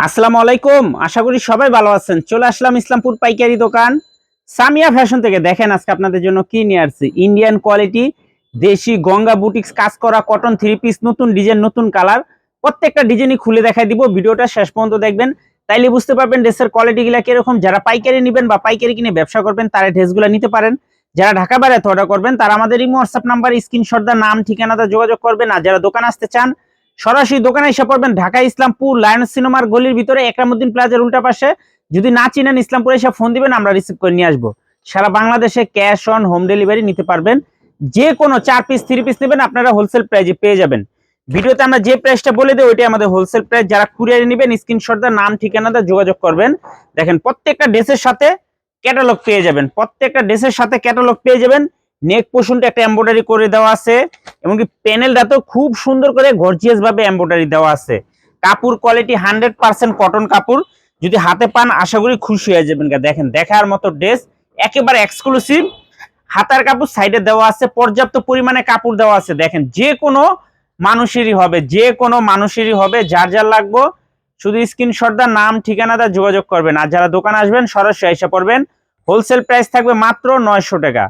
আসসালামু আলাইকুম, আশা করি সবাই ভালো আছেন। চলে আসলাম ইসলামপুর পাইকারি দোকান। সামিয়া ফ্যাশন থেকে দেখেন আজকে আপনাদের জন্য কি নিয়ে আসছি। ইন্ডিয়ান কোয়ালিটি দেশি গঙ্গা বুটিক্স কাজ করা কটন থ্রি পিস নতুন ডিজাইন নতুন কালার প্রত্যেকটা ডিজাইনই খুলে দেখাই দিব, ভিডিওটা শেষ পর্যন্ত দেখবেন। তাইলে বুঝতে পারবেন ড্রেসের কোয়ালিটি গুলা কীরকম। যারা পাইকারি নেবেন বা পাইকারি কিনে ব্যবসা করবেন, তারা ড্রেসগুলো নিতে পারেন। যারা ঢাকা বাইরে অর্ডার করবেন, তারা আমাদের এই হোয়াটসঅ্যাপ নাম্বার স্ক্রিনশট দা নাম ঠিকানাটা যোগাযোগ করবেন। আর যারা দোকান আসতে চান সরাসরি দোকানে এসে পড়বেন ঢাকা ইসলামপুর লায়ন সিনেমার গলির ভিতরে একরামুদ্দিন প্লাজার উল্টা পাশে। যদি না চিনেন ইসলামপুরে এসে ফোন দিবেন, আমরা রিসিভ করে নিয়ে আসব। সারা বাংলাদেশে ক্যাশ অন হোম ডেলিভারি নিতে পারবেন। যে কোনো চার পিস থ্রি পিস নেবেন, আপনারা হোলসেল প্রাইজে পেয়ে যাবেন। ভিডিওতে আমরা যে প্রাইসটা বলে দিই, ওইটাই আমাদের হোলসেল প্রাইস যারা কুরিয়ারে নেবেন স্ক্রিনশট দা নাম ঠিকানাটা যোগাযোগ করবেন। দেখেন, প্রত্যেকটা ড্রেসের সাথে ক্যাটালগ পেয়ে যাবেন। প্রত্যেকটা ড্রেসের সাথে ক্যাটালগ পেয়ে যাবেন। নেক পোষণটা একটা এমব্রয়ডারি করে দেওয়া আছে, এমনকি প্যানেলটাতেও খুব সুন্দর করে গর্জিয়াস ভাবে এমব্রয়ডারি দেওয়া আছে। কাপড় কোয়ালিটি হান্ড্রেড পার্সেন্ট কটন কাপড়, যদি হাতে পান আশা করি খুশি হয়ে যাবেন। দেখেন, দেখার মতো ড্রেস একেবারে এক্সক্লুসিভ হাতার কাপড় সাইডে দেওয়া আছে, পর্যাপ্ত পরিমাণে কাপড় দেওয়া আছে। দেখেন, যে কোনো মানুষেরই হবে, যে কোনো মানুষেরই হবে, যার যার লাগবো। শুধু স্ক্রিনশট দা নাম ঠিকানাটা যোগাযোগ করবেন। আর যারা দোকান আসবেন, সরাসরি এসে পড়বেন। হোলসেল প্রাইস থাকবে মাত্র নয়শো টাকা।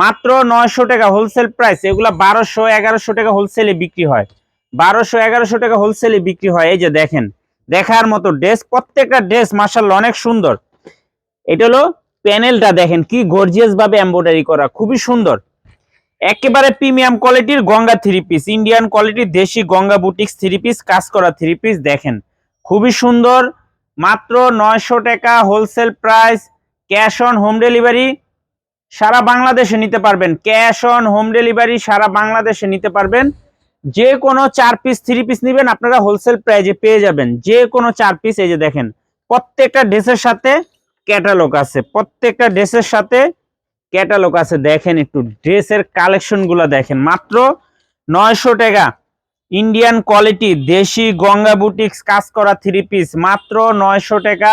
মাত্র নয়শো টাকা হোলসেল প্রাইস এগুলা বারোশো, এগারোশো টাকা হোলসেলে বিক্রি হয়। বারোশো, এগারোশো টাকা হোলসেলে বিক্রি হয়, এই যে দেখেন। দেখার মতো ড্রেস প্রত্যেকটা ড্রেস মার্শাল অনেক সুন্দর। এটা হলো প্যানেলটা দেখেন, কি গর্জিয়াস ভাবে এমব্রয়ডারি করা, খুবই সুন্দর। একেবারে প্রিমিয়াম কোয়ালিটির গঙ্গা থ্রি পিস ইন্ডিয়ান কোয়ালিটির দেশি গঙ্গা বুটিক্স থ্রি পিস কাজ করা থ্রি পিস দেখেন। খুবই সুন্দর, মাত্র নয়শো টাকা wholesale price cash on home delivery সারা বাংলাদেশে নিতে পারবেন। ক্যাশ অন হোম ডেলিভারি সারা বাংলাদেশে নিতে পারবেন। যে কোনো চার পিস, থ্রি পিস নেবেন, আপনারা হোলসেল প্রাইজে পেয়ে যাবেন। যে কোনো চার পিস, এই যে দেখেন, প্রত্যেকটা ড্রেসের সাথে ক্যাটালগ আছে। প্রত্যেকটা ড্রেসের সাথে ক্যাটালগ আছে। দেখেন একটু, ড্রেসের কালেকশনগুলো দেখেন। মাত্র নয়শো টাকা। ইন্ডিয়ান কোয়ালিটি, দেশি গঙ্গা বুটিক্স, কাজ করা থ্রি পিস। মাত্র নয়শো টাকা।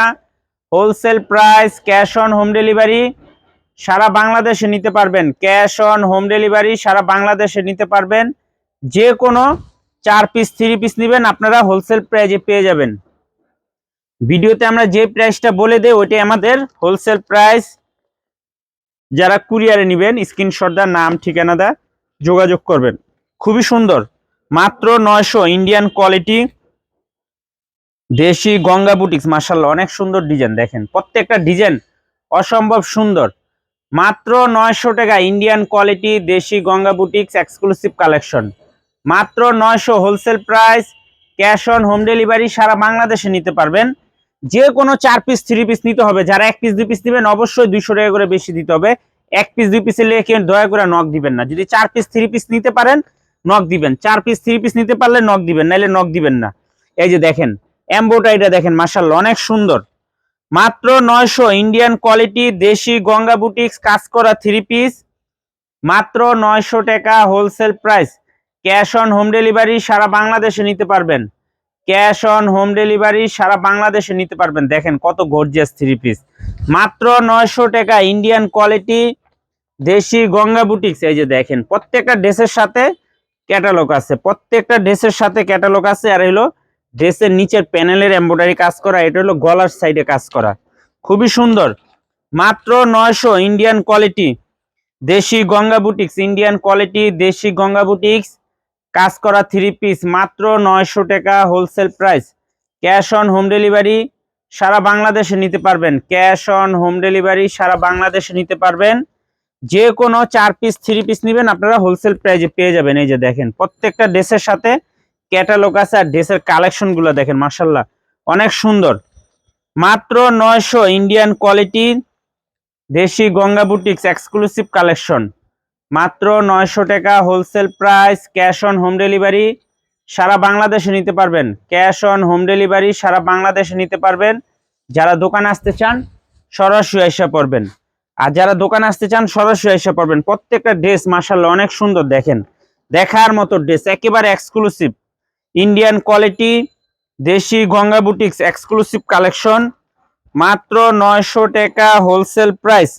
Wholesale price, cash on home delivery. সারা বাংলাদেশে নিতে পারবেন। ক্যাশ অন হোম ডেলিভারি সারা বাংলাদেশে নিতে পারবেন। যে কোনো চার পিস, থ্রি পিস নেবেন, আপনারা হোলসেল প্রাইজে পেয়ে যাবেন। ভিডিওতে আমরা যে প্রাইসটা বলে দেই, ওইটাই আমাদের হোলসেল প্রাইস। যারা কুরিয়ারে নেবেন, স্ক্রিনশট দা নাম, ঠিকানা দা যোগাযোগ করবেন। খুবই সুন্দর। মাত্র নয়শো ইন্ডিয়ান কোয়ালিটি। দেশি গঙ্গা বুটিক্স মার্শাল্লাহ অনেক সুন্দর ডিজাইন, দেখেন। প্রত্যেকটা ডিজাইন অসম্ভব সুন্দর। মাত্র নয়শো টাকা ইন্ডিয়ান কোয়ালিটি দেশি গঙ্গা বুটিক্স এক্সক্লুসিভ কালেকশন মাত্র নয়শো wholesale price cash on home delivery সারা বাংলাদেশে নিতে পারবেন। যে কোনো চার পিস থ্রি পিস নিতে হবে। যারা এক পিস দুই পিস নেবেন, অবশ্যই দুইশো টাকা করে বেশি দিতে হবে। এক পিস দুই পিসে লেখে দয়া করে নখ দিবেন না। যদি চার পিস থ্রি পিস নিতে পারেন নখ দিবেন। চার পিস থ্রি পিস নিতে পারলে নখ দিবেন, নাইলে নখ দিবেন না। এই যে দেখেন এম্বোটাইটা দেখেন মার্শাল্লাহ অনেক সুন্দর। মাত্র নয়শো ইন্ডিয়ান কোয়ালিটি দেশি গঙ্গা বুটিক্স কাজ করা থ্রি পিস মাত্র নয়শো টাকা wholesale price cash on home delivery সারা বাংলাদেশে নিতে পারবেন। ক্যাশ অন হোম ডেলিভারি সারা বাংলাদেশে নিতে পারবেন। দেখেন কত গর্জিয়াস থ্রি পিস মাত্র নয়শো টাকা ইন্ডিয়ান কোয়ালিটি দেশি গঙ্গা বুটিক্স এই যে দেখেন, প্রত্যেকটা ড্রেসের সাথে ক্যাটালগ আছে। প্রত্যেকটা ড্রেসের সাথে ক্যাটালগ আছে। আর হলো ড্রেসের নিচের প্যানেলের এমব্রয়ডারি কাজ করা, এটা হলো গলার সাইডে কাজ করা। খুবই সুন্দর। মাত্র নয়শো ইন্ডিয়ান কোয়ালিটি দেশি গঙ্গা বুটিক্স ইন্ডিয়ান কোয়ালিটি দেশি গঙ্গা বুটিক্স কাজ করা থ্রি পিস মাত্র নয়শো টাকা wholesale price cash on home delivery সারা বাংলাদেশে নিতে পারবেন। ক্যাশ অন হোম ডেলিভারি সারা বাংলাদেশে নিতে পারবেন। যে কোনো চার পিস থ্রি পিস নেবেন, আপনারা হোলসেল প্রাইজে পেয়ে যাবেন। এই যে দেখেন, প্রত্যেকটা ড্রেসের সাথে ক্যাটালগ আছে আর ড্রেসের কালেকশনগুলো দেখেন মার্শাল্লাহ অনেক সুন্দর। মাত্র নয়শো ইন্ডিয়ান কোয়ালিটি দেশি গঙ্গা বুটিক্স এক্সক্লুসিভ কালেকশন মাত্র নয়শো টাকা wholesale price cash on home delivery সারা বাংলাদেশে নিতে পারবেন। ক্যাশ অন হোম ডেলিভারি সারা বাংলাদেশে নিতে পারবেন। যারা দোকান আসতে চান, সরাসরি এসে পড়বেন। আর যারা দোকান আসতে চান, সরাসরি এসে পড়বেন। প্রত্যেকটা ড্রেস মার্শাল্লাহ অনেক সুন্দর দেখেন। দেখার মতো ড্রেস একেবারে এক্সক্লুসিভ ইন্ডিয়ান কোয়ালিটি দেশি গঙ্গা বুটিক্স এক্সক্লুসিভ কালেকশন মাত্র নয়শো টাকা wholesale price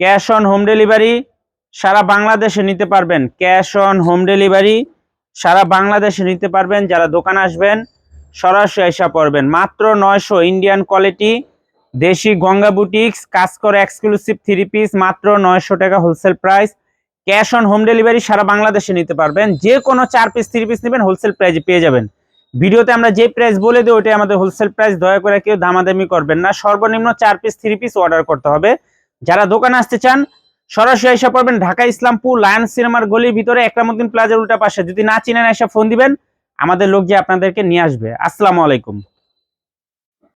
cash on home delivery সারা বাংলাদেশে নিতে পারবেন। ক্যাশ অন হোম ডেলিভারি সারা বাংলাদেশে নিতে পারবেন। যারা দোকান আসবেন, সরাসরি আইসা পড়বেন। মাত্র নয়শো ইন্ডিয়ান কোয়ালিটি দেশি গঙ্গা বুটিক্স কাজ করে এক্সক্লুসিভ থ্রি পিস মাত্র নয়শো টাকা wholesale price cash on home delivery সারা বাংলাদেশে নিতে পারবেন। যে কোনো চার পিস থ্রি পিস নেবেন হোলসেল প্রাইসে পেয়ে যাবেন। ভিডিওতে আমরা যে প্রাইস বলে দিই ওটাই আমাদের হোলসেল প্রাইস দয়া করে কেউ দামাদামি করবেন না। সর্বনিম্ন চার পিস থ্রি পিস অর্ডার করতে হবে। যারা দোকানে আসতে চান, সরাসরি এসে পড়বেন ঢাকা ইসলামপুর লায়ন সিনেমার গলির ভিতরে একরামুদ্দিন প্লাজার উল্টা পাশে। যদি না চিনেন, এসে ফোন দিবেন। আমাদের লোক যে আপনাদেরকে নিয়ে আসবে। আসসালামু আলাইকুম।